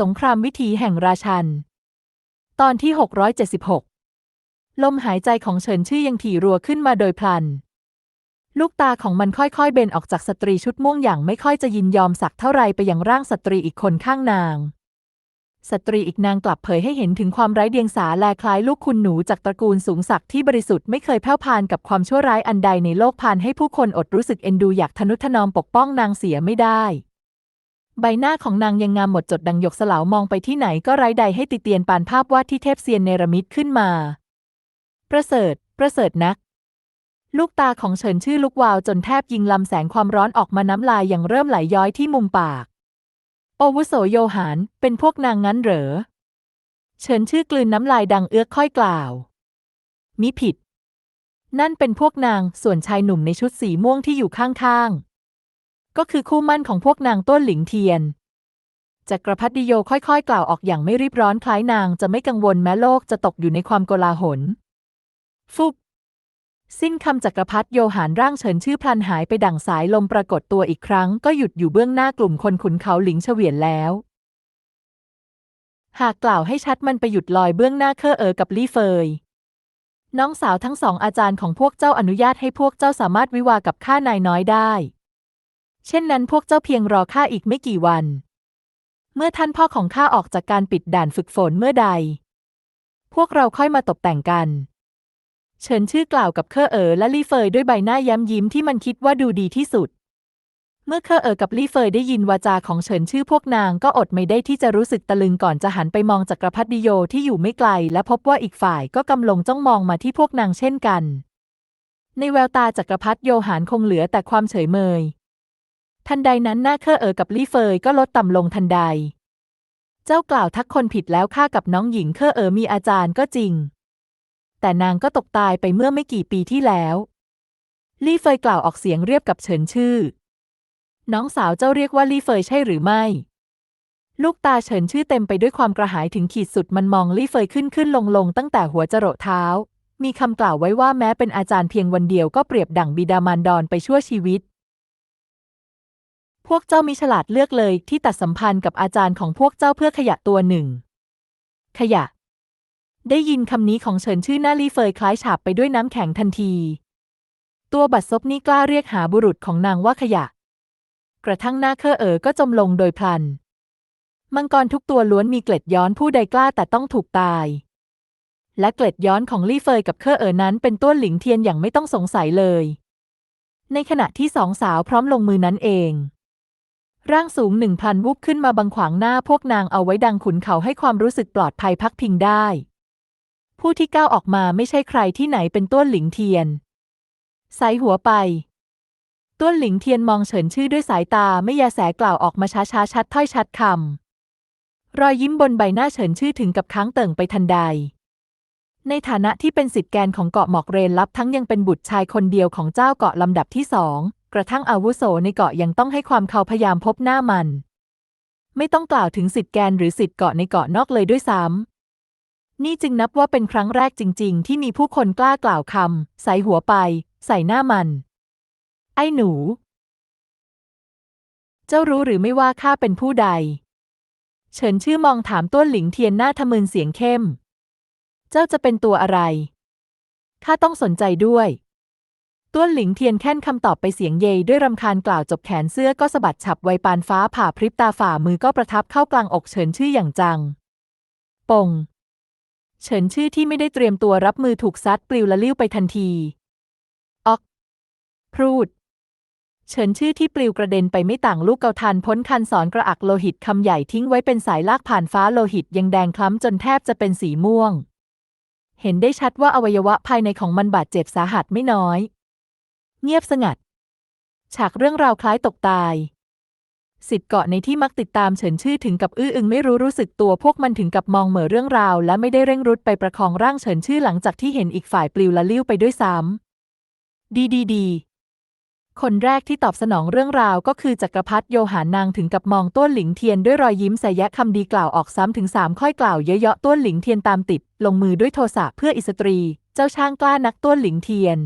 สงครามวิถีแห่งราชัน ตอนที่ 676 ลมหายใจของเฉินชื่อยังถี่รัวขึ้นมาโดยพลัน ลูกตาของมันค่อยๆ เบนออกจากสตรีชุดม่วงอย่างไม่ค่อยจะยินยอมสักเท่าไรไปยังร่างสตรีอีกคนข้างนาง สตรีอีกนางกลับเผยให้เห็นถึงความไร้เดียงสาแลคล้ายลูกคุณหนูจากตระกูลสูงศักดิ์ที่บริสุทธิ์ไม่เคยแผ่วพานกับความชั่วร้ายอันใดในโลกพานให้ผู้คนอดรู้สึกเอ็นดูอยากทนุถนอมปกป้องนางเสียไม่ได้ ใบหน้าของนางยังงามหมดจดดังหยกสลาวมองไปที่ไหนก็ไร้ใดให้ติเตียนปานภาพวาดที่เทพเซียนเนรมิตขึ้นมา ประเสริฐ ประเสริฐนัก ลูกตาของเฉินชื่อลุกวาวจนแทบยิงลำแสงความร้อนออกมาน้ำลายอยังเริ่มไหลย้อยที่มุมปาก โอวุโสโยหานเป็นพวกนางงั้นเหรอ เฉินชื่อกลืนน้ำลายดังเอื้อกค่อยกล่าว มิผิด นั่นเป็นพวกนางส่วนชายหนุ่มในชุดสีม่วงที่อยู่ข้างๆ ก็คือคู่มั่นของพวกนางต้นหลิงเทียนจักรพรรดิโยค่อยๆ กล่าวออกอย่างไม่รีบร้อนคล้ายนางจะไม่กังวลแม้โลกจะตกอยู่ในความโกลาหล ฟุบ สิ้นคำจักรพรรดิโยหานร่างเฉินชื่อพลันหายไปดั่งสายลมปรากฏตัวอีกครั้ง ก็หยุดอยู่เบื้องหน้ากลุ่มคนขุนเขาหลิงเฉวียนแล้ว หากกล่าวให้ชัดมันไปหยุดลอยเบื้องหน้าเคอเออกับลี่เฟย น้องสาวทั้งสองอาจารย์ของพวกเจ้าอนุญาตให้พวกเจ้าสามารถวิวากับข้านายน้อยได้ เช่นนั้นพวกเจ้าเพียงรอข้าอีกไม่กี่วัน เมื่อท่านพ่อของข้าออกจากการปิดด่านฝึกฝนเมื่อใด พวกเราค่อยมาตกแต่งกัน เฉินชื่อกล่าวกับเคอเอ๋อและลี่เฟยด้วยใบหน้าย้ำยิ้มที่มันคิดว่าดูดีที่สุด เมื่อเคอเอ๋อกับลี่เฟยได้ยินวาจาของเฉินชื่อพวกนางก็อดไม่ได้ที่จะรู้สึกตะลึงก่อนจะหันไปมองจักรพรรดิโยที่อยู่ไม่ไกล และพบว่าอีกฝ่ายก็กำลังจ้องมองมาที่พวกนางเช่นกันในแววตาจักรพรรดิโยหานคงเหลือแต่ความเฉยเมย ทันใดนั้นหน้าเคอเอ๋อกับลี่เฟยก็ลดต่ำลงทันใด เจ้ากล่าวทักคนผิดแล้วข้ากับน้องหญิงเคอเอ๋อมีอาจารย์ก็จริง แต่นางก็ตกตายไปเมื่อไม่กี่ปีที่แล้ว ลี่เฟยกล่าวออกเสียงเรียบกับเฉินชื่อ น้องสาวเจ้าเรียกว่าลี่เฟยใช่หรือไม่ ลูกตาเฉินชื่อเต็มไปด้วยความกระหายถึงขีดสุดมันมองลี่เฟยขึ้นขึ้นลงลงตั้งแต่หัวจรดเท้ามีคำกล่าวไว้ว่าแม้เป็นอาจารย์เพียงวันเดียวก็เปรียบดั่งบิดามารดอนไปชั่วชีวิต วกเจ้ามีฉลาดเลือกเลยที่ตัดสัมพันธ์กับอาจารย์ของพวกเจ้าเพื่อขยะตัวหนึ่ง ขยะ ได้ยินคำนี้ของเฉินชื่อหน้าลีเฟยคล้ายฉาบไปด้วยน้ำแข็งทันที ตัวบัดซบนี่กล้าเรียกหาบุรุษของนางว่าขยะ กระทั่งหน้าเคอเอ๋อก็จมลงโดยพลัน มังกรทุกตัวล้วนมีเกล็ดย้อนผู้ใดกล้าแต่ต้องถูกตาย และเกล็ดย้อนของลี่เฟยกับเคอเอ๋อนั้นเป็นต้วนหลิงเทียนอย่างไม่ต้องสงสัยเลยในขณะที่สองสาวพร้อมลงมือนั้นเอง ร่างสูงหนึ่งพันวุบขึ้นมาบังขวางหน้าพวกนางเอาไว้ดังขุนเขาให้ความรู้สึกปลอดภัยพักพิงได้ ผู้ที่ก้าวออกมาไม่ใช่ใครที่ไหนเป็นต้วนหลิงเทียนใส่หัวไป ต้วนหลิงเทียนมองเฉินชื่อด้วยสายตาไม่ยาแสกล่าวออกมาช้าช้าชัดถ้อยชัดคำรอยยิ้มบนใบหน้าเฉินชื่อถึงกับค้างเติ่งไปทันใด ในฐานะที่เป็นสิทธิแกนของเกาะหมอกเรนลับทั้งยังเป็นบุตรชายคนเดียวของเจ้าเกาะลำดับที่สอง กระทั่งอาวุโสในเกาะยังต้องให้ความเขาพยายามพบหน้ามัน ไม่ต้องกล่าวถึงสิทธิแกนหรือสิทธิเกาะในเกาะนอกเลยด้วยซ้ำนี่จึงนับว่าเป็นครั้งแรกจริง ๆ ที่มีผู้คนกล้ากล่าวคำใส่หัวไป ใส่หน้ามัน ไอ้หนู เจ้ารู้หรือไม่ว่าข้าเป็นผู้ใด เฉินชื่อมองถามต้วนหลิงเทียนหน้าทะมึนเสียงเข้ม เจ้าจะเป็นตัวอะไรข้าต้องสนใจด้วย ต้วนหลิงเทียนแค่นคำตอบไปเสียงเยยด้วยรำคาญกล่าวจบแขนเสื้อก็สะบัดฉับไวปานฟ้าผ่าพริบตาฝ่ามือก็ประทับเข้ากลางอกเฉินชื่ออย่างจัง ปง เฉินชื่อที่ไม่ได้เตรียมตัวรับมือถูกซัดปลิวละลิ้วไปทันทีออกพรูด เฉินชื่อที่ปลิวกระเด็นไปไม่ต่างลูกเกาทันพ้นคันสอนกระอักโลหิตคำใหญ่ทิ้งไว้เป็นสายลากผ่านฟ้าโลหิตยังแดงคล้ำจนแทบจะเป็นสีม่วง เห็นได้ชัดว่าอวัยวะภายในของมันบาดเจ็บสาหัสไม่น้อย เงียบสงัด ฉากเรื่องราวคล้ายตกตาย สิทธิ์เกาะในที่มักติดตามเฉินชื่อถึงกับอื้ออึงไม่รู้รู้สึกตัวพวกมันถึงกับมองเหม่อเรื่องราว และไม่ได้เร่งรุดไปประคองร่างเฉินชื่อหลังจากที่เห็นอีกฝ่ายปลิวละลิ้วไปด้วยซ้ำดีดีดีคนแรกที่ตอบสนองเรื่องราวก็คือจักรพรรดิโยหานนางถึงกับมองต้วนหลิงเทียนด้วยรอยยิ้มใส่แยะคำดีกล่าวออกซ้ำถึงสามค่อยกล่าวเยาะๆต้วนหลิงเทียนตามติด ลงมือด้วยโทสะเพื่ออิสตรี เจ้าช่างกล้านักต้วนหลิงเทียน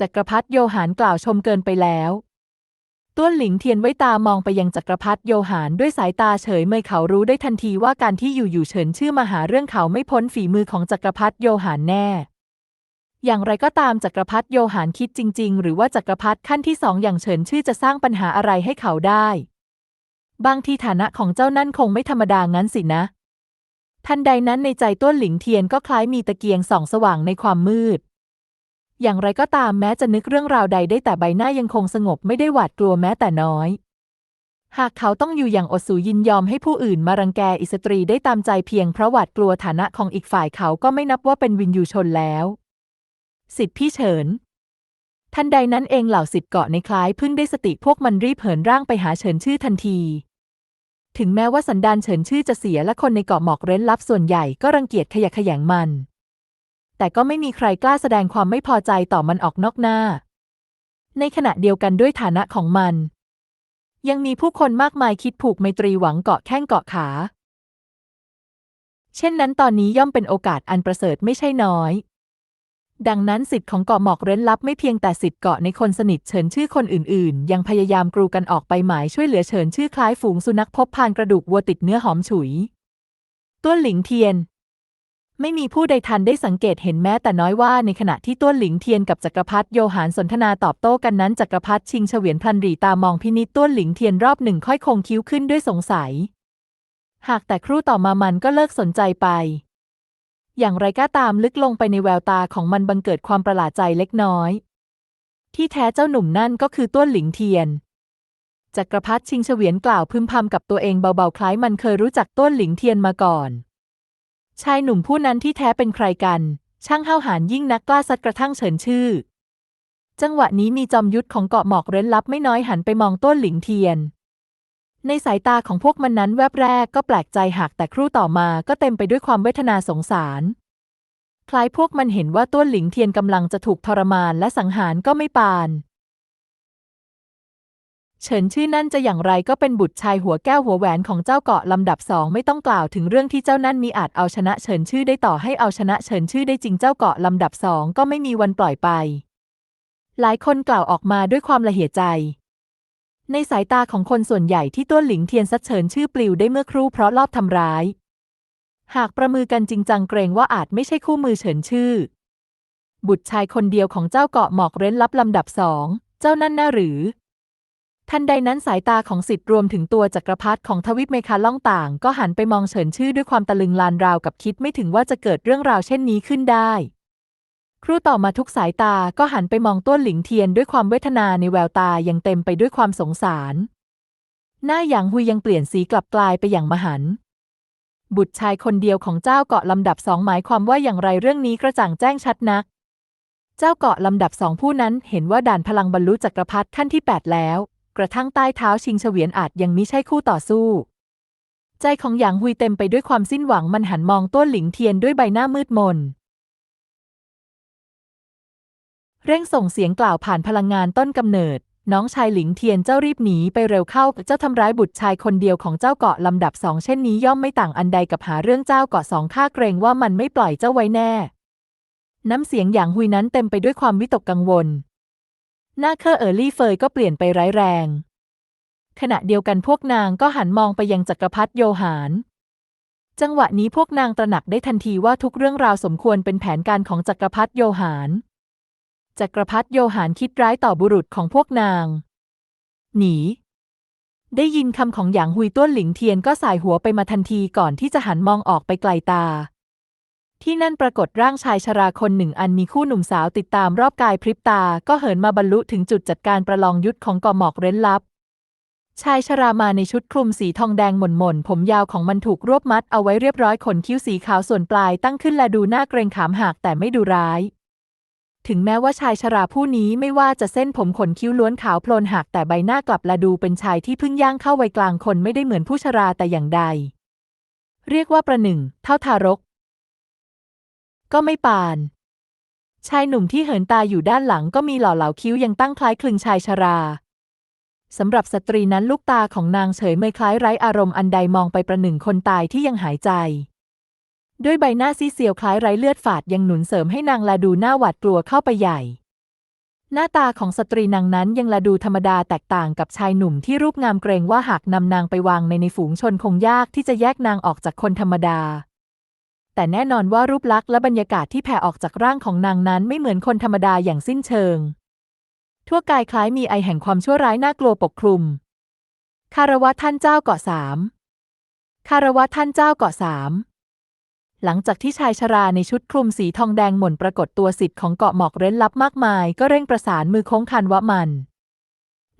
จักรพรรดิโยหานกล่าวชมเกินไปแล้วต้วนหลิงเทียนไว้ตามองไปยังจักรพรรดิโยหานด้วยสายตาเฉยเมยเขารู้ได้ทันทีว่าการที่อยู่ๆเฉินชื่อมาหาเรื่องเขาไม่พ้นฝีมือของจักรพรรดิโยหานแน่ อย่างไรก็ตามจักรพรรดิโยหานคิดจริง ๆ หรือว่าจักรพรรดิขั้นที่สองอย่างเฉินชื่อจะสร้างปัญหาอะไรให้เขาได้ บางทีฐานะของเจ้านั่นคงไม่ธรรมดางั้นสินะ ทันใดนั้นในใจต้วนหลิงเทียนก็คล้ายมีตะเกียงส่องสว่างในความมืด อย่างไรก็ตามแม้จะนึกเรื่องราวใดได้แต่ใบหน้ายังคงสงบไม่ได้หวาดกลัวแม้แต่น้อย หากเขาต้องอยู่อย่างอดสูยินยอมให้ผู้อื่นมารังแกอิสตรีได้ตามใจเพียงเพราะหวาดกลัวฐานะของอีกฝ่ายเขาก็ไม่นับว่าเป็นวินยูชนแล้ว สิทธิพี่เฉิน ทันใดนั้นเองเหล่าสิทธิ์เกาะในคล้ายพิ่งได้สติพวกมันรีบเหินร่างไปหาเฉินชื่อทันทีถึงแม้ว่าสันดานเฉินชื่อจะเสียและคนในเกาะหมอกเร้นลับส่วนใหญ่ก็รังเกียจขยะแขยงมัน แต่ก็ไม่มีใครกล้าแสดงความไม่พอใจต่อมันออกนอกหน้า ในขณะเดียวกันด้วยฐานะของมัน ยังมีผู้คนมากมายคิดผูกไมตรีหวังเกาะแข้งเกาะขา เช่นนั้นตอนนี้ย่อมเป็นโอกาสอันประเสริฐไม่ใช่น้อย ดังนั้นสิทธิ์ของเกาะหมอกเร้นลับไม่เพียงแต่สิทธิ์เกาะในคนสนิทเฉินชื่อคนอื่นๆ ยังพยายามกรูกันออกไปหมายช่วยเหลือเฉินชื่อคล้ายฝูงสุนัขพบพานกระดูกวัวติดเนื้อหอมฉุยต้วหลิงเทียน ไม่มีผู้ใดทันได้สังเกตเห็นแม้แต่น้อยว่าในขณะที่ต้วนหลิงเทียนกับจักรพรรดิโยหานสนทนาตอบโต้กันนั้นจักรพรรดิชิงเฉวียนพลันรีตามองพินิจต้วนหลิงเทียนรอบหนึ่งค่อยคงคิ้วขึ้นด้วยสงสัย หากแต่ครู่ต่อมามันก็เลิกสนใจไป อย่างไรก็ตามลึกลงไปในแววตาของมันบังเกิดความประหลาดใจเล็กน้อย ที่แท้เจ้าหนุ่มนั่นก็คือต้วนหลิงเทียนจักรพรรดิชิงเฉวียนกล่าวพึมพำกับตัวเองเบาๆคล้ายมันเคยรู้จักต้วนหลิงเทียนมาก่อน ชายหนุ่มผู้นั้นที่แท้เป็นใครกัน ช่างห้าวหาญยิ่งนักกล้าซัดกระทั่งเฉินชื่อ จังหวะนี้มีจอมยุทธของเกาะหมอกเร้นลับไม่น้อยหันไปมองต้นหลิงเทียน ในสายตาของพวกมันนั้นแวบแรกก็แปลกใจหากแต่ครู่ต่อมาก็เต็มไปด้วยความเวทนาสงสารคล้ายพวกมันเห็นว่าต้นหลิงเทียนกำลังจะถูกทรมานและสังหารก็ไม่ปาน เฉินชื่อนั่นจะอย่างไรก็เป็นบุตรชายหัวแก้วหัวแหวนของเจ้าเกาะลำดับสองไม่ต้องกล่าวถึงเรื่องที่เจ้านั่นมีอาจเอาชนะเฉินชื่อได้ต่อให้เอาชนะเฉินชื่อได้จริงเจ้าเกาะลำดับสองก็ไม่มีวันปล่อยไป หลายคนกล่าวออกมาด้วยความละเหียใจ ในสายตาของคนส่วนใหญ่ที่ต้นหลิงเทียนซัดเฉินชื่อปลิวได้เมื่อครู่เพราะลอบทำร้าย หากประมือกันจริงจังเกรงว่าอาจไม่ใช่คู่มือเฉินชื่อ บุตรชายคนเดียวของเจ้าเกาะหมอกเร้นลับลำดับสองเจ้านั่นน่าหรือ ทันใดนั้นสายตาของสิทธิ์รวมถึงตัวจักรพรรดิของทวิปเมคาล่องต่าง ก็หันไปมองเฉินชื่อด้วยความตะลึงลานราวกับคิดไม่ถึงว่าจะเกิดเรื่องราวเช่นนี้ขึ้นได้ ครูต่อมาทุกสายตาก็หันไปมองต้นหลิงเทียนด้วยความเวทนาในแววตายังเต็มไปด้วยความสงสาร หน้าหยางฮุยยังเปลี่ยนสีกลับกลายไปอย่างมหันต์บุตรชายคนเดียวของเจ้าเกาะลำดับสองหมายความว่าอย่างไรเรื่องนี้กระจ่างแจ้งชัดนัก เจ้าเกาะลำดับสองผู้นั้นเห็นว่าด่านพลังบรรลุจักรพรรดิขั้นที่แปดแล้ว กระทั่งใต้เท้าชิงเฉวียนอาจยังมิใช่คู่ต่อสู้ ใจของหยางฮุยเต็มไปด้วยความสิ้นหวังมันหันมองต้นหลิงเทียนด้วยใบหน้ามืดมน เร่งส่งเสียงกล่าวผ่านพลังงานต้นกำเนิด น้องชายหลิงเทียนเจ้ารีบหนีไปเร็วเข้าเจ้าทำร้ายบุตรชายคนเดียวของเจ้าเกาะลำดับสองเช่นนี้ย่อมไม่ต่างอันใดกับหาเรื่องเจ้าเกาะสองข้าเกรงว่ามันไม่ปล่อยเจ้าไว้แน่ น้ำเสียงอย่างฮุยนั้นเต็มไปด้วยความวิตกกังวล หน้าเคอเออร์ลี่เฟยก็เปลี่ยนไปร้ายแรง ขณะเดียวกันพวกนางก็หันมองไปยังจักรพรรดิโยหาน จังหวะนี้พวกนางตระหนักได้ทันทีว่าทุกเรื่องราวสมควรเป็นแผนการของจักรพรรดิโยหาน จักรพรรดิโยหานคิดร้ายต่อบุรุษของพวกนาง หนี ได้ยินคำของหยางฮุยต้วนหลิงเทียนก็สายหัวไปมาทันทีก่อนที่จะหันมองออกไปไกลตา ที่นั่นปรากฏร่างชายชราคนหนึ่งอันมีคู่หนุ่มสาวติดตามรอบกายพริบตา ก็เหินมาบรรลุถึงจุดจัดการประลองยุทธของกอหมอกเร้นลับ ชายชรามาในชุดคลุมสีทองแดงหม่นหม่นๆผมยาวของมันถูกรวบมัดเอาไว้เรียบร้อยขนคิ้วสีขาวส่วนปลายตั้งขึ้นและดูหน่าเกรงขามหากแต่ไม่ดูร้าย ถึงแม้ว่าชายชราผู้นี้ไม่ว่าจะเส้นผมขนคิ้วล้วนขาวโพลนหักแต่ใบหน้ากลับและดูเป็นชายที่เพิ่งย่างเข้าวัยกลางคนไม่ได้เหมือนผู้ชราแต่อย่างใดเรียกว่าประหนึ่ง เท่าทารก ก็ไม่ปาน ชายหนุ่มที่เหินตาอยู่ด้านหลังก็มีหล่อเหลาคิ้วยังตั้งคล้ายคลึงชายชราสำหรับสตรีนั้นลูกตาของนางเฉยไม่คล้ายไร้อารมณ์อันใดมองไปประหนึ่งคนตายที่ยังหายใจ ด้วยใบหน้าซีเซียวคล้ายไร้เลือดฝาดยังหนุนเสริมให้นางแลดูหน้าหวาดกลัวเข้าไปใหญ่ หน้าตาของสตรีนางนั้นยังละดูธรรมดาแตกต่างกับชายหนุ่มที่รูปงามเกรงว่าหากนำนางไปวางในในฝูงชนคงยากที่จะแยกนางออกจากคนธรรมดา แต่แน่นอนว่ารูปลักษณ์และบรรยากาศที่แผ่ออกจากร่างของนางนั้นไม่เหมือนคนธรรมดาอย่างสิ้นเชิง ทั่วกายคล้ายมีไอแห่งความชั่วร้ายน่ากลัวปกคลุม คารวะท่านเจ้าเกาะสามคารวะท่านเจ้าเกาะสามหลังจากที่ชายชราในชุดคลุมสีทองแดงหม่นปรากฏตัวสิทธิ์ของเกาะหมอกเร้นลับมากมาย ก็เร่งประสานมือโค้งคันวะมัน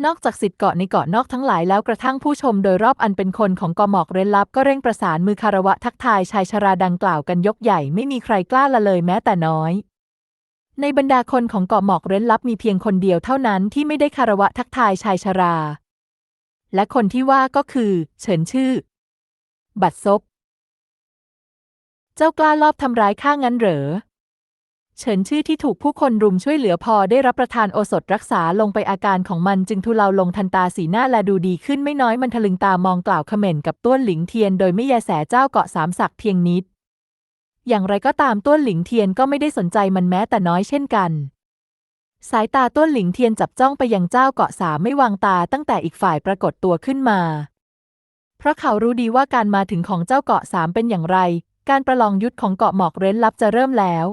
นอกจากสิทธิ์เกาะในเกาะนอกทั้งหลายแล้วกระทั่งผู้ชมโดยรอบอันเป็นคนของเกาะหมอกเร้นลับก็เร่งประสานมือคารวะทักทายชายชราดังกล่าวกันยกใหญ่ไม่มีใครกล้าละเลยแม้แต่น้อย ในบรรดาคนของเกาะหมอกเร้นลับมีเพียงคนเดียวเท่านั้นที่ไม่ได้คารวะทักทายชายชรา และคนที่ว่าก็คือ เฉินชื่อ บัดซบ เจ้ากล้าลอบทำร้ายข้างั้นเหรอ เฉินชื่อที่ถูกผู้คนรุมช่วยเหลือพอได้รับประทานโอสถรักษาลงไปอาการของมันจึงทุเลาลงทันตาสีหน้าและดูดีขึ้นไม่น้อยมันทะลึงตามองกล่าวเขม่นกับต้วนหลิงเทียนโดยไม่แยแสเจ้าเกาะสามศักดิ์เพียงนิด อย่างไรก็ตามต้วนหลิงเทียนก็ไม่ได้สนใจมันแม้แต่น้อยเช่นกัน สายตาต้วนหลิงเทียนจับจ้องไปยังเจ้าเกาะสามไม่วางตาตั้งแต่อีกฝ่ายปรากฏตัวขึ้นมา เพราะเขารู้ดีว่าการมาถึงของเจ้าเกาะสามเป็นอย่างไร การประลองยุทธของเกาะหมอกเร้นลับจะเริ่มแล้ว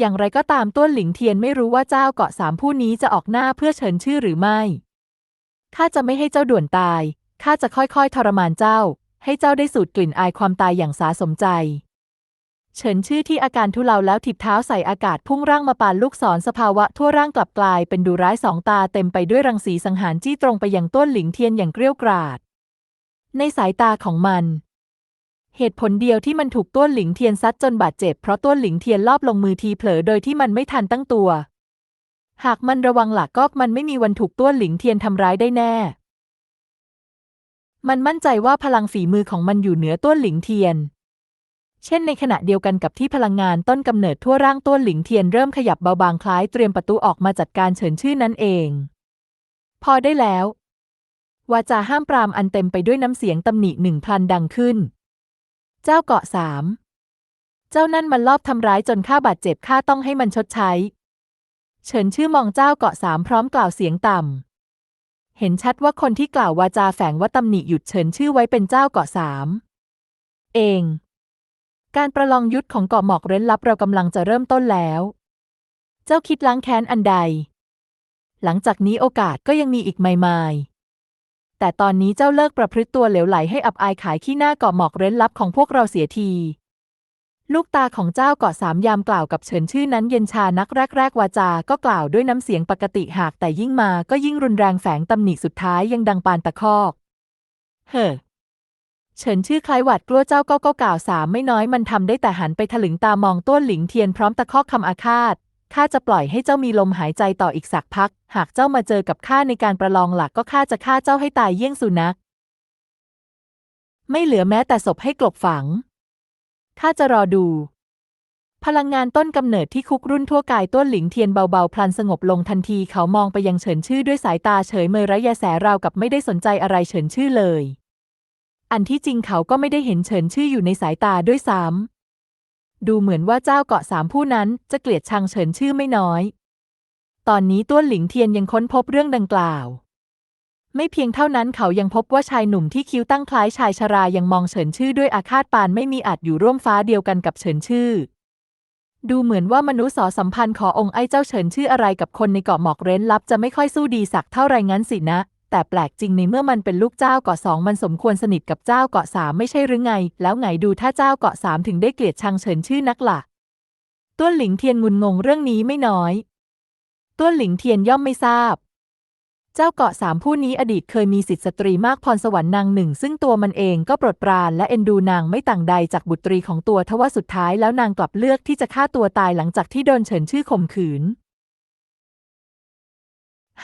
อย่างไรก็ตามต้วนหลิงเทียนไม่รู้ว่าเจ้าเกาะสามผู้นี้จะออกหน้าเพื่อเชิญชื่อหรือไม่ ข้าจะไม่ให้เจ้าด่วนตาย ข้าจะค่อยๆ ทรมานเจ้า ให้เจ้าได้สูดกลิ่นอายความตายอย่างสาสมใจ เฉินชื่อที่อาการทุเลาแล้วถิบเท้าใส่อากาศพุ่งร่างมาปานลูกศรสภาวะทั่วร่างกลับกลายเป็นดูร้ายสองตาเต็มไปด้วยรังสีสังหารจี้ตรงไปยังต้นหลิงเทียนอย่างเกรี้ยวกราด ในสายตาของมัน เหตุผลเดียวที่มันถูกต้นหลิงเทียนซัดจนบาดเจ็บเพราะต้นหลิงเทียนลอบลงมือทีเผลอโดยที่มันไม่ทันตั้งตัว หากมันระวังหลักก็มันไม่มีวันถูกต้นหลิงเทียนทำร้ายได้แน่ มันมั่นใจว่าพลังฝีมือของมันอยู่เหนือต้นหลิงเทียน เช่นในขณะเดียวกันกับที่พลังงานต้นกำเนิดทั่วร่างต้นหลิงเทียนเริ่มขยับเบาบางคล้ายเตรียมประตูออกมาจัดการเฉินชื่อนั่นเอง พอได้แล้ววาจาห้ามปรามอันเต็มไปด้วยน้ำเสียงตำหนิหนึ่งพลันดังขึ้น เจ้าเกาะสาม เจ้านั่นมันลอบทำร้ายจนข้าบาดเจ็บข้าต้องให้มันชดใช้ เฉินชื่อมองเจ้าเกาะสามพร้อมกล่าวเสียงต่ำ เห็นชัดว่าคนที่กล่าววาจาแฝงว่าตำหนิหยุดเฉินชื่อไว้เป็นเจ้าเกาะสามเอง การประลองยุทธของเกาะหมอกเร้นลับเรากำลังจะเริ่มต้นแล้ว เจ้าคิดล้างแค้นอันใด หลังจากนี้โอกาสก็ยังมีอีกไม่ไม่ แต่ตอนนี้เจ้าเลิกประพฤติตัวเหลวไหลให้อับอายขายขี้หน้าเกาะหมอกเร้นลับของพวกเราเสียที ลูกตาของเจ้าเกาะสามยามกล่าวกับเฉินชื่อนั้นเย็นชานักแรกแรกวาจาก็กล่าวด้วยน้ำเสียงปกติหากแต่ยิ่งมาก็ยิ่งรุนแรงแฝงตำหนิสุดท้ายยังดังปานตะคอก เฮ้อเฉินชื่อคล้ายหวัดกลัวเจ้าก็ก็กล่าวสามไม่น้อยมันทำได้แต่หันไปถลึงตามองต้นหลิงเทียนพร้อมตะคอกคำอาฆาต ข้าจะปล่อยให้เจ้ามีลมหายใจต่ออีกสักพัก หากเจ้ามาเจอกับข้าในการประลองหลักก็ข้าจะฆ่าเจ้าให้ตายเยี่ยงสุนัข ไม่เหลือแม้แต่ศพให้กลบฝัง ข้าจะรอดู พลังงานต้นกำเนิดที่คุกรุ่นทั่วกายต้นหลิงเทียนเบาๆ พลันสงบลงทันทีเขามองไปยังเฉินชื่อด้วยสายตาเฉยเมยร้ยาแสราวกับไม่ได้สนใจอะไรเฉินชื่อเลย อันที่จริงเขาก็ไม่ได้เห็นเฉินชื่ออยู่ในสายตาด้วยซ้ำ ดูเหมือนว่าเจ้าเกาะสามผู้นั้นจะเกลียดชังเฉินชื่อไม่น้อย ตอนนี้ต้วนหลิงเทียนยังค้นพบเรื่องดังกล่าว ไม่เพียงเท่านั้นเขายังพบว่าชายหนุ่มที่คิ้วตั้งคล้ายชายชรายังมองเฉินชื่อด้วยอาฆาตปานไม่มีอาจอยู่ร่วมฟ้าเดียวกันกับเฉินชื่อ ดูเหมือนว่ามนุษย์สอสัมพันธ์ขอองค์ไอ้เจ้าเฉินชื่ออะไรกับคนในเกาะหมอกเร้นลับจะไม่ค่อยสู้ดีสักเท่าไรงั้นสินะ แต่แปลกจริงในเมื่อมันเป็นลูกเจ้าเกาะสองมันสมควรสนิทกับเจ้าเกาะสามไม่ใช่หรือไง แล้วไงดูถ้าเจ้าเกาะสามถึงได้เกลียดชังเฉินชื่อนักละ่ะต้วนหลิงเทียนงุนงงเรื่องนี้ไม่น้อยต้วนหลิงเทียนย่อมไม่ทราบ เจ้าเกาะสามผู้นี้อดีตเคยมีสิทธิสตรีมากพรสวรรค์นางหนึ่ง ซึ่งตัวมันเองก็โปรดปรานและเอ็นดูนางไม่ต่างใดจากบุตรีของตัวทว่าสุดท้ายแล้วนางกลับเลือกที่จะฆ่าตัวตายหลังจากที่โดนเฉินชื่อข่มขืน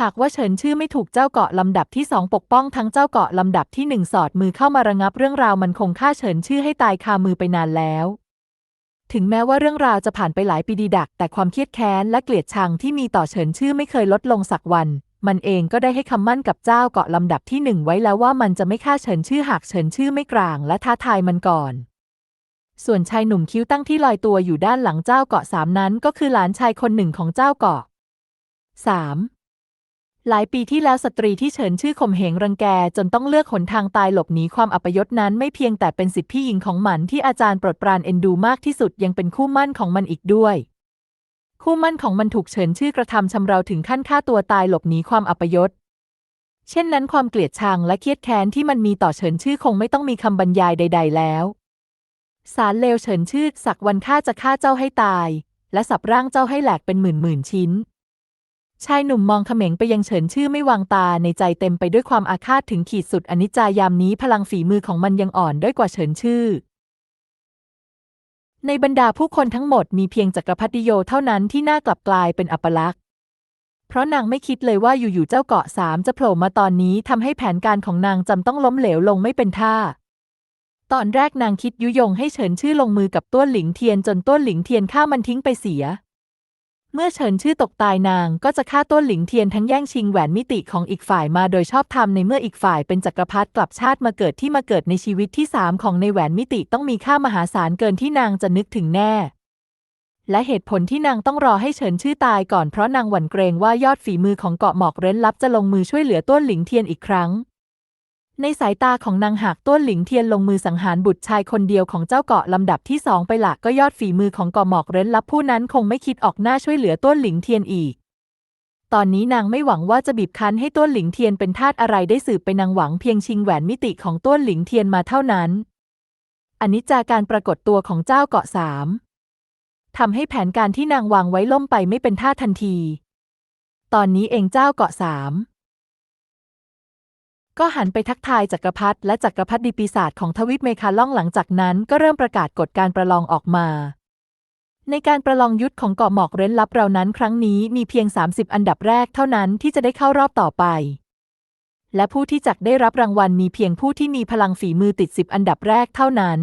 หากว่าเฉินชื่อไม่ถูกเจ้าเกาะลำดับที่สองปกป้องทั้งเจ้าเกาะลำดับที่หนึ่งสอดมือเข้ามาระงับเรื่องราวมันคงฆ่าเฉินชื่อให้ตายคามือไปนานแล้ว ถึงแม้ว่าเรื่องราวจะผ่านไปหลายปีดีดัก แต่ความเครียดแค้นและเกลียดชังที่มีต่อเฉินชื่อไม่เคยลดลงสักวัน มันเองก็ได้ให้คำมั่นกับเจ้าเกาะลำดับที่หนึ่งไว้แล้วว่ามันจะไม่ฆ่าเฉินชื่อหากเฉินชื่อไม่กลางและท้าทายมันก่อนส่วนชายหนุ่มคิ้วตั้งที่ลอยตัวอยู่ด้านหลังเจ้าเกาะสามนั้นก็คือหลานชายคนหนึ่งของเจ้าเกาะ 3. หลายปีที่แล้วสตรีที่เฉินชื่อข่มเหงรังแกจนต้องเลือกหนทางตายหลบหนีความอัปยศนั้นไม่เพียงแต่เป็นสิทธิพี่หญิงของมันที่อาจารย์โปรดปรานเอ็นดูมากที่สุดยังเป็นคู่มั่นของมันอีกด้วย คู่มั่นของมันถูกเฉินชื่อกระทำชำเราถึงขั้นฆ่าตัวตายหลบหนีความอัปยศ เช่นนั้นความเกลียดชังและเครียดแค้นที่มันมีต่อเฉินชื่อคงไม่ต้องมีคำบรรยายใด ๆ แล้ว สารเลวเฉินชื่อสักวันข้าจะฆ่าเจ้าให้ตาย และสับร่างเจ้าให้แหลกเป็นหมื่นหมื่นๆชิ้น ชายหนุ่มมองเขม็งไปยังเฉินชื่อไม่วางตาในใจเต็มไปด้วยความอาฆาตถึงขีดสุดอนิจจายามนี้พลังฝีมือของมันยังอ่อนด้อยกว่าเฉินชื่อ ในบรรดาผู้คนทั้งหมดมีเพียงจักรพรรดิโยเท่านั้นที่น่ากลับกลายเป็นอัปลักษณ์ เพราะนางไม่คิดเลยว่าอยู่ๆเจ้าเกาะสามจะโผล่มาตอนนี้ทำให้แผนการของนางจำต้องล้มเหลวลงไม่เป็นท่า ตอนแรกนางคิดยุยงให้เฉินชื่อลงมือกับต้วนหลิงเทียนจนต้วนหลิงเทียนฆ่ามันทิ้งไปเสีย เมื่อเฉินชื่อตกตายนางก็จะฆ่าต้นหลิงเทียนทั้งแย่งชิงแหวนมิติของอีกฝ่ายมาโดยชอบธรรมในเมื่ออีกฝ่ายเป็นจักรพรรดิกลับชาติมาเกิดที่มาเกิดในชีวิตที่สามของในแหวนมิติต้องมีค่ามหาศาลเกินที่นางจะนึกถึงแน่ และเหตุผลที่นางต้องรอให้เฉินชื่อตายก่อนเพราะนางหวั่นเกรงว่ายอดฝีมือของเกาะหมอกเร้นลับจะลงมือช่วยเหลือต้วนหลิงเทียนอีกครั้ง ในสายตาของนางหากต้วนหลิงเทียนลงมือสังหารบุตรชายคนเดียวของเจ้าเกาะลำดับที่สองไปละก็ยอดฝีมือของเกาะหมอกเร้นลับผู้นั้นคงไม่คิดออกหน้าช่วยเหลือต้วนหลิงเทียนอีก ตอนนี้นางไม่หวังว่าจะบีบคั้นให้ต้วนหลิงเทียนเป็นทาสอะไรได้สืบไปนางหวังเพียงชิงแหวนมิติของต้วนหลิงเทียนมาเท่านั้นอนิจจาการปรากฏตัวของเจ้าเกาะสามทำให้แผนการที่นางวางไว้ล่มไปไม่เป็นท่าทันที ตอนนี้เองเจ้าเกาะสาม ก็หันไปทักทายจักรพรรดิและจักรพรรดิปีศาจของทวิปเมคาล่องหลังจากนั้นก็เริ่มประกาศกฎการประลองออกมา ในการประลองยุทธของเกาะหมอกเร้นลับเรานั้นครั้งนี้มีเพียง 30 อันดับแรกเท่านั้นที่จะได้เข้ารอบต่อไป และผู้ที่จักได้รับรางวัลมีเพียงผู้ที่มีพลังฝีมือติด 10 อันดับแรกเท่านั้น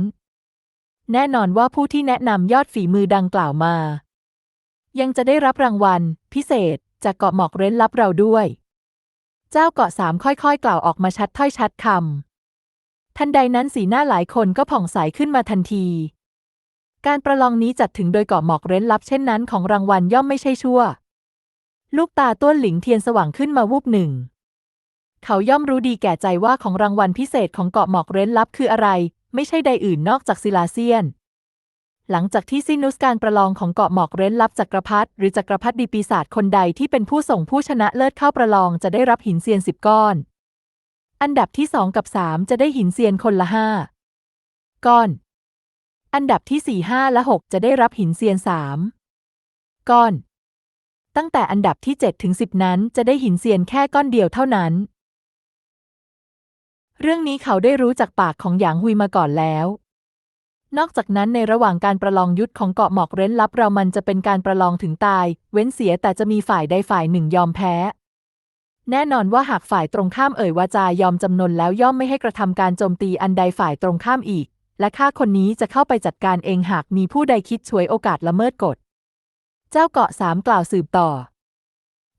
แน่นอนว่าผู้ที่แนะนำยอดฝีมือดังกล่าวมา ยังจะได้รับรางวัล พิเศษจากเกาะหมอกเร้นลับเราด้วย เจ้าเกาะสามค่อยๆ กล่าวออกมาชัดถ้อยชัดคำทันใดนั้นสีหน้าหลายคนก็ผ่องใสขึ้นมาทันที การประลองนี้จัดถึงโดยเกาะหมอกเร้นลับเช่นนั้นของรางวัลย่อมไม่ใช่ชั่ว ลูกตาต้วนหลิงเทียนสว่างขึ้นมาวูบหนึ่ง เขาย่อมรู้ดีแก่ใจว่าของรางวัลพิเศษของเกาะหมอกเร้นลับคืออะไร ไม่ใช่ใดอื่นนอกจากศิลาเซียน หลังจากที่สิ้นนุสการประลองของเกาะหมอกเร้นลับจักรพรรดิหรือจักรพรรดิปีศาจคนใดที่เป็นผู้ส่งผู้ชนะเลิศเข้าประลองจะได้รับหินเซียนสิบก้อน อันดับที่สองกับสามจะได้หินเซียนคนละห้าก้อน อันดับที่สี่ห้าและหกจะได้รับหินเซียนสามก้อน ตั้งแต่อันดับที่เจ็ดถึงสิบนั้นจะได้หินเซียนแค่ก้อนเดียวเท่านั้น เรื่องนี้เขาได้รู้จากปากของหยางฮุยมาก่อนแล้ว นอกจากนั้นในระหว่างการประลองยุทธของเกาะหมอกเร้นลับเรามันจะเป็นการประลองถึงตาย เว้นเสียแต่จะมีฝ่ายใดฝ่ายหนึ่งยอมแพ้ แน่นอนว่าหากฝ่ายตรงข้ามเอ่ยวาจายอมจำนนแล้วย่อมไม่ให้กระทำการโจมตีอันใดฝ่ายตรงข้ามอีก และข้าคนนี้จะเข้าไปจัดการเองหากมีผู้ใดคิดช่วยโอกาสละเมิดกฎ เจ้าเกาะสามกล่าวสืบต่อ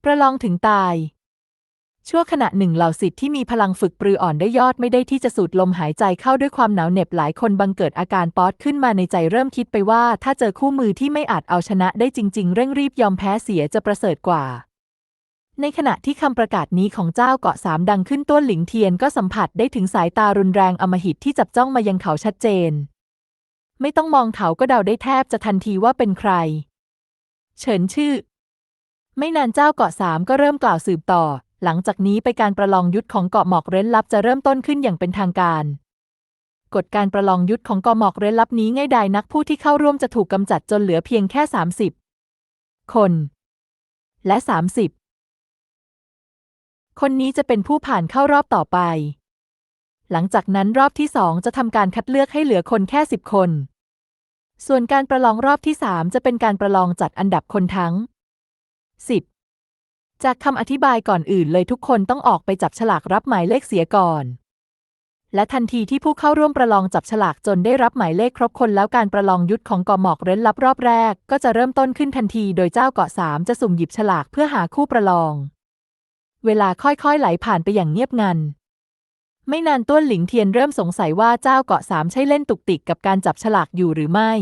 ประลองถึงตาย ชั่วขณะหนึ่งเหล่าสิทธิ์ที่มีพลังฝึกปรืออ่อนได้ยอดไม่ได้ที่จะสูดลมหายใจเข้าด้วยความหนาวเหน็บหลายคนบังเกิดอาการป๊อดขึ้นมาในใจเริ่มคิดไปว่า ถ้าเจอคู่มือที่ไม่อาจเอาชนะได้จริง ๆ เร่งรีบยอมแพ้เสียจะประเสริฐกว่า ในขณะที่คำประกาศนี้ของเจ้าเกาะสามดังขึ้นต้นหลิงเทียนก็สัมผัสได้ถึงสายตารุนแรงอมหิตที่จับจ้องมายังเขาชัดเจน ไม่ต้องมองเขาก็เดาได้แทบจะทันทีว่าเป็นใคร เฉินชื่อ ไม่นานเจ้าเกาะสามก็เริ่มกล่าวสืบต่อหลังจากนี้ไปการประลองยุทธของเกาะหมอกเร้นลับจะเริ่มต้นขึ้นอย่างเป็นทางการ กฎการประลองยุทธของเกาะหมอกเร้นลับนี้ง่ายดายนักผู้ที่เข้าร่วมจะถูกกำจัดจนเหลือเพียงแค่ 30 คน และ 30 คนนี้จะเป็นผู้ผ่านเข้ารอบต่อไป หลังจากนั้นรอบที่สองจะทำการคัดเลือกให้เหลือคนแค่ 10 คน ส่วนการประลองรอบที่สามจะเป็นการประลองจัดอันดับคนทั้ง 10 จากคำอธิบายก่อนอื่นเลยทุกคนต้องออกไปจับฉลากรับหมายเลขเสียก่อน และทันทีที่ผู้เข้าร่วมประลองจับฉลากจนได้รับหมายเลขครบคนแล้วการประลองยุทธของเกาะหมอกเร้นลับรอบแรก ก็จะเริ่มต้นขึ้นทันทีโดยเจ้าเกาะสามจะสุ่มหยิบฉลากเพื่อหาคู่ประลอง เวลาค่อยๆไหลผ่านไปอย่างเงียบงันไม่นานต้วนหลิงเทียนเริ่มสงสัยว่าเจ้าเกาะสามใช่เล่นตุกติกกับการจับฉลากอยู่หรือไม่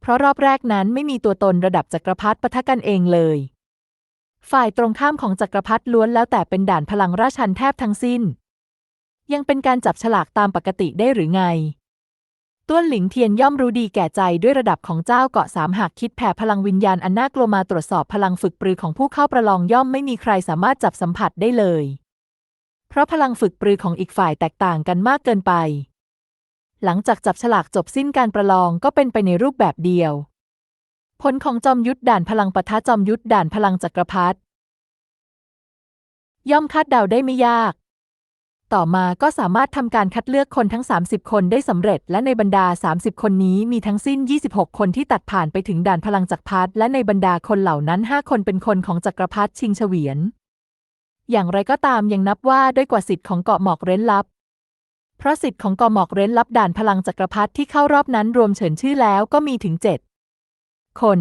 เพราะรอบแรกนั้นไม่มีตัวตนระดับจักรพรรดิปะทะกันเองเลย ฝ่ายตรงข้ามของจักรพรรดิล้วนแล้วแต่เป็นด่านพลังราชันแทบทั้งสิ้น ยังเป็นการจับฉลากตามปกติได้หรือไง ต้วนหลิงเทียนย่อมรู้ดีแก่ใจด้วยระดับของเจ้าเกาะสามหากคิดแผ่พลังวิญญาณอันน่ากลัวมาตรวจสอบพลังฝึกปรือของผู้เข้าประลองย่อมไม่มีใครสามารถจับสัมผัสได้เลย เพราะพลังฝึกปรือของอีกฝ่ายแตกต่างกันมากเกินไป หลังจากจับฉลากจบสิ้นการประลองก็เป็นไปในรูปแบบเดียว ผลของจอมยุทธด่านพลังปะทะจอมยุทธด่านพลังจักรพรรดิย่อมคาดเดาได้ไม่ยาก ต่อมาก็สามารถทำการคัดเลือกคนทั้ง 30 คนได้สำเร็จ และในบรรดา 30 คนนี้มีทั้งสิ้น 26 คนที่ตัดผ่านไปถึงด่านพลังจักรพรรดิและในบรรดาคนเหล่านั้น 5 คนเป็นคนของจักรพรรดิชิงเฉวียน อย่างไรก็ตามยังนับว่าด้วยกว่าสิทธิ์ของเกาะหมอกเร้นลับเพราะสิทธิ์ของเกาะหมอกเร้นลับด่านพลังจักรพรรดิที่เข้ารอบนั้นรวมเฉินชื่อแล้วก็มีถึง 7 คน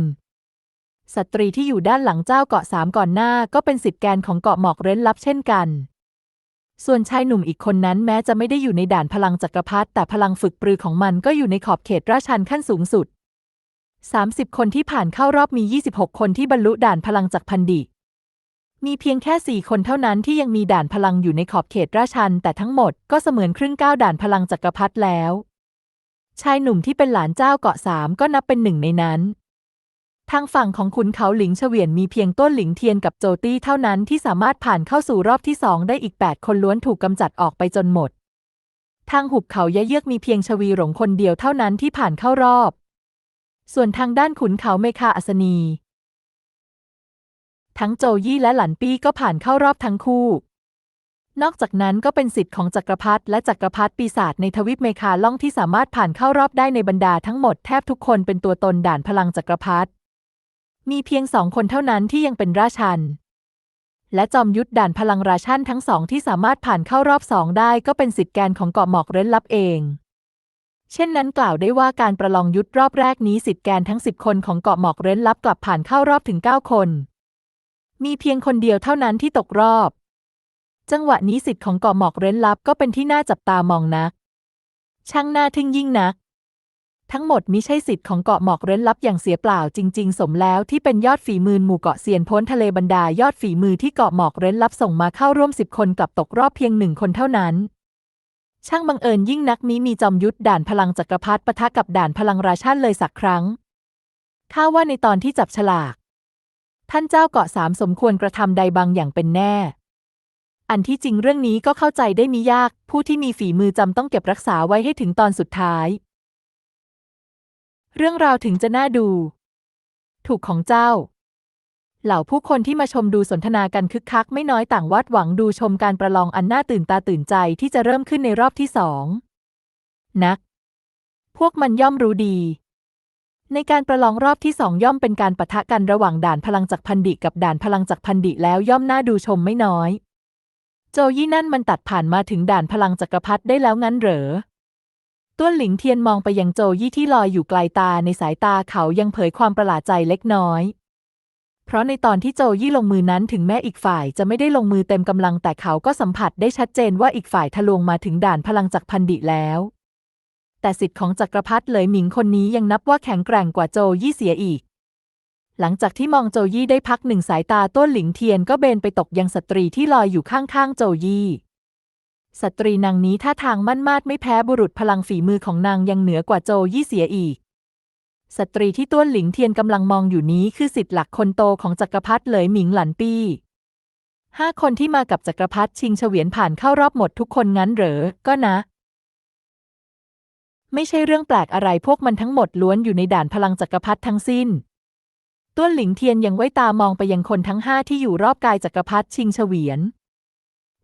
สตรีที่อยู่ด้านหลังเจ้าเกาะสามก่อนหน้าก็เป็นสิทธิแกนของเกาะหมอกเร้นลับเช่นกัน ส่วนชายหนุ่มอีกคนนั้นแม้จะไม่ได้อยู่ในด่านพลังจักรพรรดิแต่พลังฝึกปรือของมันก็อยู่ในขอบเขตราชันขั้นสูงสุด 30 คนที่ผ่านเข้ารอบมี 26 คนที่บรรลุด่านพลังจักรพันดิมีเพียงแค่ 4 คนเท่านั้นที่ยังมีด่านพลังอยู่ในขอบเขตราชัน แต่ทั้งหมดก็เสมือนครึ่งก้าวด่านพลังจักรพรรดิแล้ว ชายหนุ่มที่เป็นหลานเจ้าเกาะสามก็นับเป็นหนึ่งในนั้น ทางฝั่งของขุนเขาหลิงเฉวียนมีเพียงต้นหลิงเทียนกับโจตี้เท่านั้นที่สามารถผ่านเข้าสู่รอบที่สองได้อีก 8 คนล้วนถูกกำจัดออกไปจนหมด ทางหุบเขายะเยือกมีเพียงชวีหลงคนเดียวเท่านั้นที่ผ่านเข้ารอบ ส่วนทางด้านขุนเขาเมคาอัศนี ทั้งโจยี่และหลันปี้ก็ผ่านเข้ารอบทั้งคู่ นอกจากนั้นก็เป็นสิทธิ์ของจักรพรรดิและจักรพรรดิปีศาจในทวิปเมคาล่องที่สามารถผ่านเข้ารอบได้ในบรรดาทั้งหมดแทบทุกคนเป็นตัวตนด่านพลังจักรพรรดิ มีเพียงสองคนเท่านั้นที่ยังเป็นราชัน และจอมยุทธด่านพลังราชันทั้งสองที่สามารถผ่านเข้ารอบสองได้ก็เป็นสิทธิ์แกนของเกาะหมอกเร้นลับเอง เช่นนั้นกล่าวได้ว่าการประลองยุทธรอบแรกนี้สิทธิ์แกนทั้งสิบคนของเกาะหมอกเร้นลับกลับผ่านเข้ารอบถึงเก้าคน มีเพียงคนเดียวเท่านั้นที่ตกรอบ จังหวะนี้สิทธิ์ของเกาะหมอกเร้นลับก็เป็นที่น่าจับตามองนัก ช่างน่าทึ่งยิ่งนัก ทั้งหมดมิใช่สิทธิ์ของเกาะหมอกเร้นลับอย่างเสียเปล่าจริง ๆ สมแล้วที่เป็นยอดฝีมือหมู่เกาะเซียนพ้นทะเลบรรดายอดฝีมือที่เกาะหมอกเร้นลับส่งมาเข้าร่วมสิบคนกลับตกรอบเพียงหนึ่งคนเท่านั้น ช่างบังเอิญยิ่งนักนี้มีจอมยุทธด่านพลังจักรพรรดิปะทะกับด่านพลังราชันเลยสักครั้งข้าว่าในตอนที่จับฉลาก ท่านเจ้าเกาะสามสมควรกระทำใดบางอย่างเป็นแน่ อันที่จริงเรื่องนี้ก็เข้าใจได้มิยาก ผู้ที่มีฝีมือจำต้องเก็บรักษาไว้ให้ถึงตอนสุดท้าย เรื่องราวถึงจะน่าดู ถูกของเจ้า เหล่าผู้คนที่มาชมดูสนทนากันคึกคักไม่น้อยต่างวาดหวังดูชมการประลองอันน่าตื่นตาตื่นใจที่จะเริ่มขึ้นในรอบที่สอง นัก พวกมันย่อมรู้ดี ในการประลองรอบที่สองย่อมเป็นการปะทะกันระหว่างด่านพลังจักรพันดิกับด่านพลังจักรพันดิแล้วย่อมน่าดูชมไม่น้อย โจยี่นั่นมันตัดผ่านมาถึงด่านพลังจักรพรรดิได้แล้วงั้นเหรอ ต้วนหลิงเทียนมองไปยังโจยี่ที่ลอยอยู่ไกลตาในสายตาเขายังเผยความประหลาดใจเล็กน้อย เพราะในตอนที่โจยี่ลงมือนั้นถึงแม้อีกฝ่ายจะไม่ได้ลงมือเต็มกำลังแต่เขาก็สัมผัสได้ชัดเจนว่าอีกฝ่ายทะลวงมาถึงด่านพลังจักรพันดิแล้ว แต่สิทธิ์ของจักรพรรดิเหลยหมิงคนนี้ยังนับว่าแข็งแกร่งกว่าโจยี่เสียอีก หลังจากที่มองโจยี่ได้พักหนึ่งสายตาต้นหลิงเทียนก็เบนไปตกยังสตรีที่ลอยอยู่ข้างๆโจยี่ สตรีนางนี้ท่าทางมั่นมาดไม่แพ้บุรุษพลังฝีมือของนางยังเหนือกว่าโจยี่เสียอีก สตรีที่ต้วนหลิงเทียนกำลังมองอยู่นี้คือสิทธิ์หลักคนโตของจักรพรรดิเหลยหมิงหลันปี้ห้าคนที่มากับจักรพรรดิชิงเฉวียนผ่านเข้ารอบหมดทุกคนงั้นเหรอ ก็นะ ไม่ใช่เรื่องแปลกอะไรพวกมันทั้งหมดล้วนอยู่ในด่านพลังจักรพรรดิทั้งสิ้นต้วนหลิงเทียนยังไว้ตามองไปยังคนทั้งห้าที่อยู่รอบกายจักรพรรดิชิงเฉวียน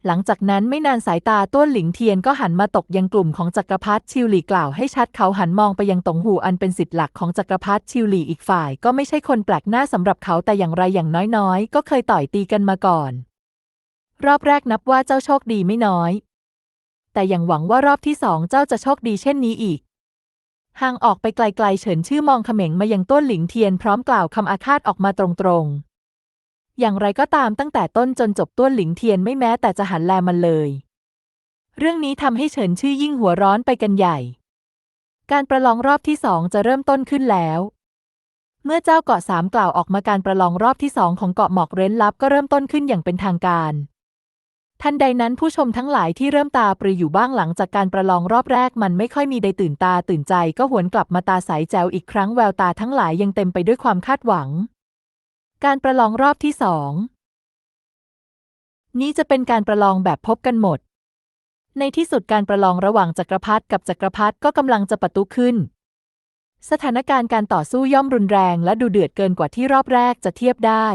หลังจากนั้นไม่นานสายตาต้วนหลิงเทียนก็หันมาตกยังกลุ่มของจักรพรรดิชิวหลี่กล่าวให้ชัดเขาหันมองไปยังตงหูอันเป็นสิทธิ์หลักของจักรพรรดิชิวหลี่อีกฝ่าย ก็ไม่ใช่คนแปลกหน้าสำหรับเขาแต่อย่างไรอย่างน้อยๆ ก็เคยต่อยตีกันมาก่อน รอบแรกนับว่าเจ้าโชคดีไม่น้อย แต่ยังหวังว่ารอบที่สองเจ้าจะโชคดีเช่นนี้อีกห่างออกไปไกลๆเฉินชื่อมองเขม็งมายังต้นหลิงเทียนพร้อมกล่าวคำอาฆาตออกมาตรงๆ อย่างไรก็ตามตั้งแต่ต้นจนจบต้นหลิงเทียนไม่แม้แต่จะหันแลมันเลย เรื่องนี้ทำให้เฉินชื่อยิ่งหัวร้อนไปกันใหญ่ การประลองรอบที่สองจะเริ่มต้นขึ้นแล้ว เมื่อเจ้าเกาะสามกล่าวออกมาการประลองรอบที่สองของเกาะหมอกเร้นลับก็เริ่มต้นขึ้นอย่างเป็นทางการทันใดนั้นผู้ชมทั้งหลายที่เริ่มตาปรืออยู่บ้างหลังจากการประลองรอบแรกมันไม่ค่อยมีใดตื่นตาตื่นใจก็หวนกลับมาตาใสแจ๋วอีกครั้งแววตาทั้งหลายยังเต็มไปด้วยความคาดหวัง การประลองรอบที่สองนี้จะเป็นการประลองแบบพบกันหมด ในที่สุดการประลองระหว่างจักรพรรดิกับจักรพรรดิก็กำลังจะปะทุขึ้น สถานการณ์การต่อสู้ย่อมรุนแรงและดูเดือดเกินกว่าที่รอบแรกจะเทียบได้